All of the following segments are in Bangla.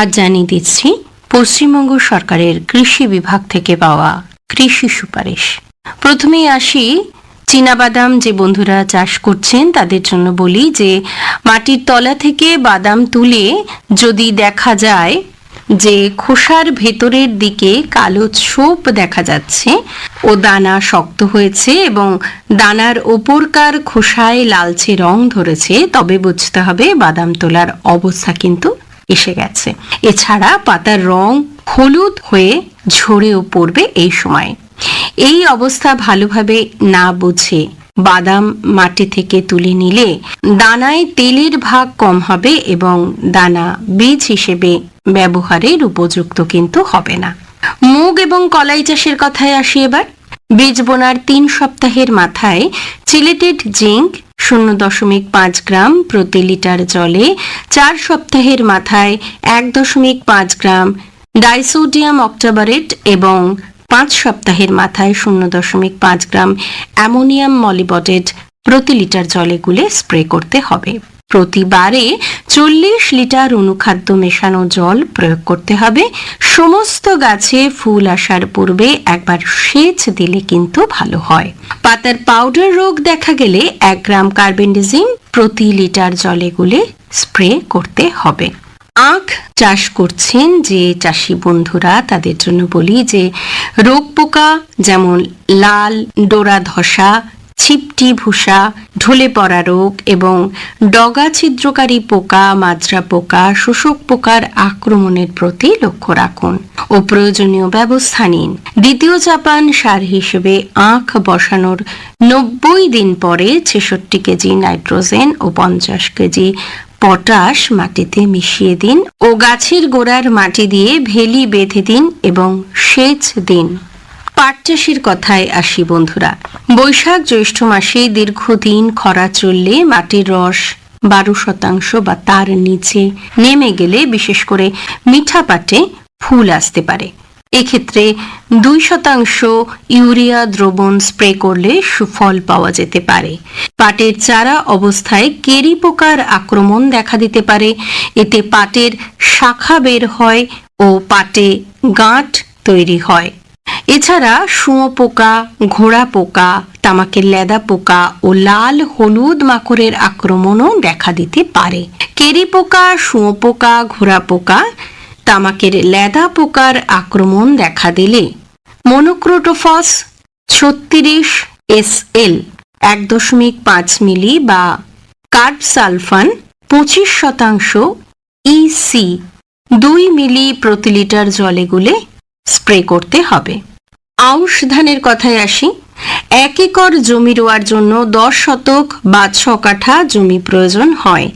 আজ জানিয়ে দিচ্ছি, পশ্চিমবঙ্গ সরকারের কৃষি বিভাগ থেকে পাওয়া কৃষি সুপারিশ। প্রথমেই আসি, চীনাবাদাম যে বন্ধুরা চাষ করছেন, তাদের জন্য বলি যে, মাটির তলা থেকে বাদাম তুলে যদি দেখা যায় যে খোসার ভেতরের দিকে কালো ছোপ দেখা যাচ্ছে ও দানা শক্ত হয়েছে এবং দানার ওপরকার খোসায় লালচে রং ধরেছে, তবে বুঝতে হবে বাদাম তোলার অবস্থা কিন্তু এসে গেছে। এছাড়া পাতার রং হলুদ হয়ে ঝরেও পড়বে এই সময়। এই অবস্থা ভালোভাবে না বুঝে বাদাম মাটি থেকে তুলে নিলে দানায় তেলের ভাগ কম হবে এবং দানা বীজ হিসেবে ব্যবহারের উপযুক্ত কিন্তু হবে না। মুগ এবং কলাই চাষের কথায় আসি এবার। বীজ বোনার তিন সপ্তাহের মাথায় চিলেটেড জিঙ্ক শূন্য দশমিক পাঁচ গ্রাম প্রতি লিটার জলে চার সপ্তাহের মাথায় এক দশমিক পাঁচ গ্রাম ডাইসোডিয়াম অক্টাবারেট এবং পাঁচ সপ্তাহের মাথায় শূন্য দশমিক পাঁচ গ্রাম অ্যামোনিয়াম মলিবডেট প্রতি লিটার জলে গুলে স্প্রে করতে হবে। প্রতিবারে চল্লিশ লিটার অনুখাদ্য মেশানো জল প্রয়োগ করতে হবে। সমস্ত গাছে ফুল আসার পূর্বে একবার সেচ দিলে কিন্তু ভালো হয়। পাতার পাউডার রোগ দেখা গেলে এক গ্রাম কার্বেন্ডিজিম প্রতি লিটার জলে গুলে স্প্রে করতে হবে। আখ চাষ করছেন যে চাষি বন্ধুরা, তাদের জন্য বলি যে, রোগ পোকা যেমন লাল, ডোরা ধসা ছিপটি ভুসা ঢলে পড়া রোগ এবং ডগা ছিদ্রকারী পোকা, মাজরা পোকা, শোষক পোকার আক্রমণের প্রতি লক্ষ্য রাখুন ও প্রয়োজনীয় ব্যবস্থা নিন। দ্বিতীয় জাপান সার হিসেবে আখ বসানোর নব্বই দিন পরে ছেষট্টি কেজি নাইট্রোজেন ও পঞ্চাশ কেজি পটাশ মাটিতে মিশিয়ে দিন ও গাছের গোড়ার মাটি দিয়ে ভেলি বেঁধে দিন এবং সেচ দিন। পাট চাষের কথায় আসি বন্ধুরা। বৈশাখ জ্যৈষ্ঠ মাসে দীর্ঘদিন খরা চললে মাটির রস বারো শতাংশ বা তার নিচে নেমে গেলে বিশেষ করে মিঠা পাটে ফুল আসতে পারে। এক্ষেত্রে দুই শতাংশ ইউরিয়া দ্রবণ স্প্রে করলে সুফল পাওয়া যেতে পারে। পাটের চারা অবস্থায় কেরি পোকার আক্রমণ দেখা দিতে পারে। এতে পাটের শাখা বের হয় ও পাটে গাঁট তৈরি হয়। এছাড়া শুঁয়ো পোকা, ঘোড়া পোকা, তামাকের লেদা পোকা ও লাল হলুদ মাকড়ের আক্রমণও দেখা দিতে পারে। কেরি পোকা, শুঁয়ো পোকা, ঘোড়া পোকা, তামাকের লেদা পোকার আক্রমণ দেখা দিলে। মনোক্রোটোফস ছত্রিশ এস এল এক দশমিক পাঁচ মিলি বা কার্বসালফান পঁচিশ শতাংশ ইসি দুই মিলি প্রতি লিটার জলে গুলে স্প্রে করতে হবে। আউশ ধানের কথায় আসি। এক একর জমি রোয়ার জন্য দশ শতক বা ছ কাঠা জমি প্রয়োজন হয়।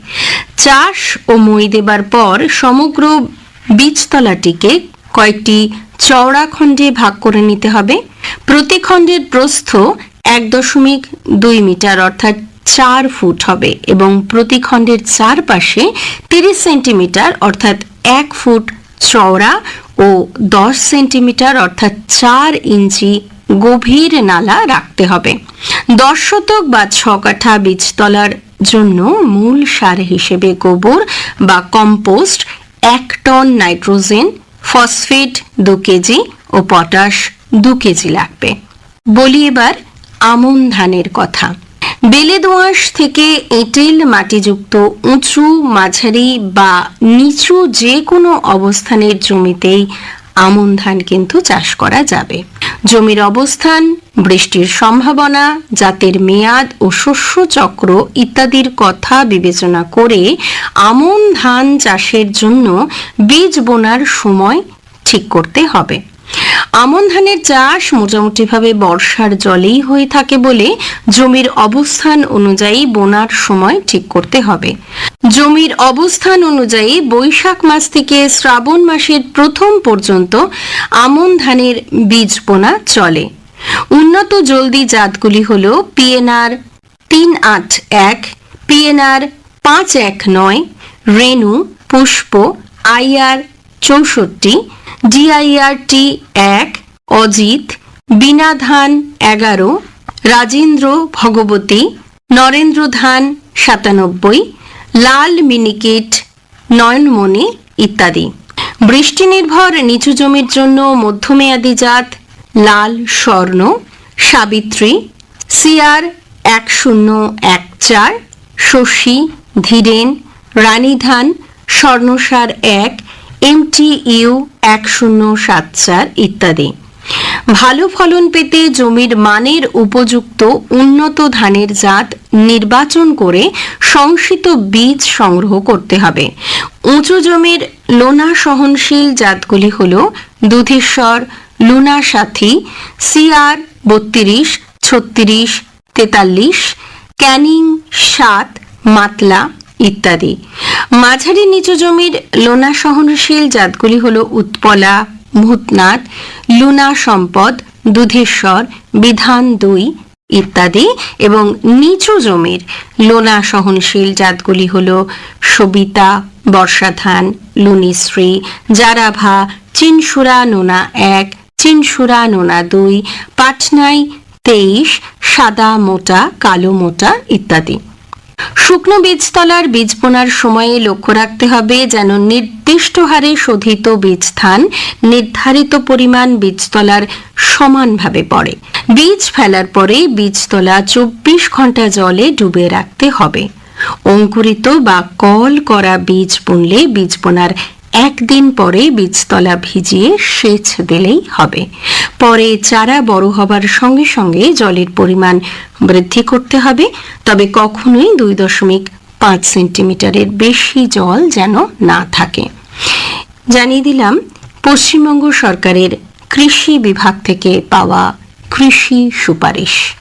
চাষ ও মই দেবার পর সমগ্র বীজতলাটিকে কয়েকটি চওড়া খণ্ডে ভাগ করে নিতে হবে। প্রতি খণ্ডের প্রস্থ এক দশমিক দুই মিটার অর্থাৎ চার ফুট হবে এবং প্রতি খণ্ডের চারপাশে তিরিশ সেন্টিমিটার অর্থাৎ এক ফুট চওড়া ও দশ সেন্টিমিটার অর্থাৎ চার ইঞ্চি গভীর নালা রাখতে হবে। দশ শতক বা ছ কাঠা বীজতলার জন্য মূল সার হিসেবে গোবর বা কম্পোস্ট এক টন নাইট্রোজেন, ফসফেট দু কেজি ও পটাশ দু কেজি লাগবে। বলি এবার আমন ধানের কথা। বেলে দোআঁশ থেকে এঁটেল মাটিযুক্ত উঁচু, মাঝারি বা নিচু যে কোনো অবস্থানের জমিতেই আমন ধান কিন্তু চাষ করা যাবে। জমির অবস্থান, বৃষ্টির সম্ভাবনা, জাতের মেয়াদ ও শস্য চক্র ইত্যাদির কথা বিবেচনা করে আমন ধান চাষের জন্য বীজ বোনার সময় ঠিক করতে হবে। আমন ধানের চাষ মোটামুটিভাবে বর্ষার জলেই হয়ে থাকে বলে জমির অবস্থান অনুযায়ী বোনার সময় ঠিক করতে হবে। জমির অবস্থান অনুযায়ী বৈশাখ মাস থেকে শ্রাবণ মাসের প্রথম পর্যন্ত আমন ধানের বীজ বোনা চলে। উন্নত জলদি জাতগুলি হল পিএনআর তিন আট এক, পিএনআর পাঁচ এক নয়, রেণু, পুষ্প আইআর চৌষট্টি ডিআইআরটি এক, অজিত, বিনা ধান এগারো, রাজেন্দ্র ভগবতী, নরেন্দ্র ধান সাতানব্বই, লাল মিনিকেট নয়নমণি ইত্যাদি। বৃষ্টি নির্ভর নিচু জমির জন্য মধ্যমেয়াদী জাত লাল স্বর্ণ, সাবিত্রী, সিআর এক শূন্য এক চার, শশী, ধীরেন রানীধান স্বর্ণসার এক এমটি ইউ এক শূন্য সাত চার ইত্যাদি। ভালো ফলন পেতে জমির মানের উপযুক্ত উন্নত ধানের জাত নির্বাচন করে সংসিত বীজ সংগ্রহ করতে হবে। উঁচু জমির লোনা সহনশীল জাতগুলি হল দুধেশ্বর, লুনা সাথী, সিআর বত্রিশ, ছত্রিশ, তেতাল্লিশ, ক্যানিং সাত, মাতলা ইত্যাদি। মাঝারি নিচু জমির লোনা সহনশীল জাতগুলি হল উৎপলা ভূতনাথ লুনা সম্পদ, দুধেশ্বর, বিধান দুই ইত্যাদি এবং নিচু জমির লোনা সহনশীল জাতগুলি হল সবিতা, বর্ষাধান, লুনিশ্রী, জারাভা, চিনসুরা নোনা এক, চিনসুরা নোনা দুই পাটনাই তেইশ, সাদা মোটা, কালো মোটা ইত্যাদি। শুকনো বীজতলার বীজ বোনার সময়ে লক্ষ্য রাখতে হবে যেন নির্দিষ্ট হারে শোধিত বীজ স্থান নির্ধারিত পরিমাণ বীজতলার সমানভাবে পড়ে। বীজ ফেলার পরে বীজতলা চব্বিশ ঘণ্টা জলে ডুবে রাখতে হবে। অঙ্কুরিত বা কল করা বীজ বুনলে বীজ বোনার একদিন পরে বীজতলা ভিজিয়ে সেচ দিলেই হবে। পরে চারা বড় হবার সঙ্গে সঙ্গে জলের পরিমাণ বৃদ্ধি করতে হবে, তবে কখনোই দুই দশমিক পাঁচ সেন্টিমিটারের বেশি জল যেন না থাকে। জানিয়ে দিলাম, পশ্চিমবঙ্গ সরকারের কৃষি বিভাগ থেকে পাওয়া কৃষি সুপারিশ।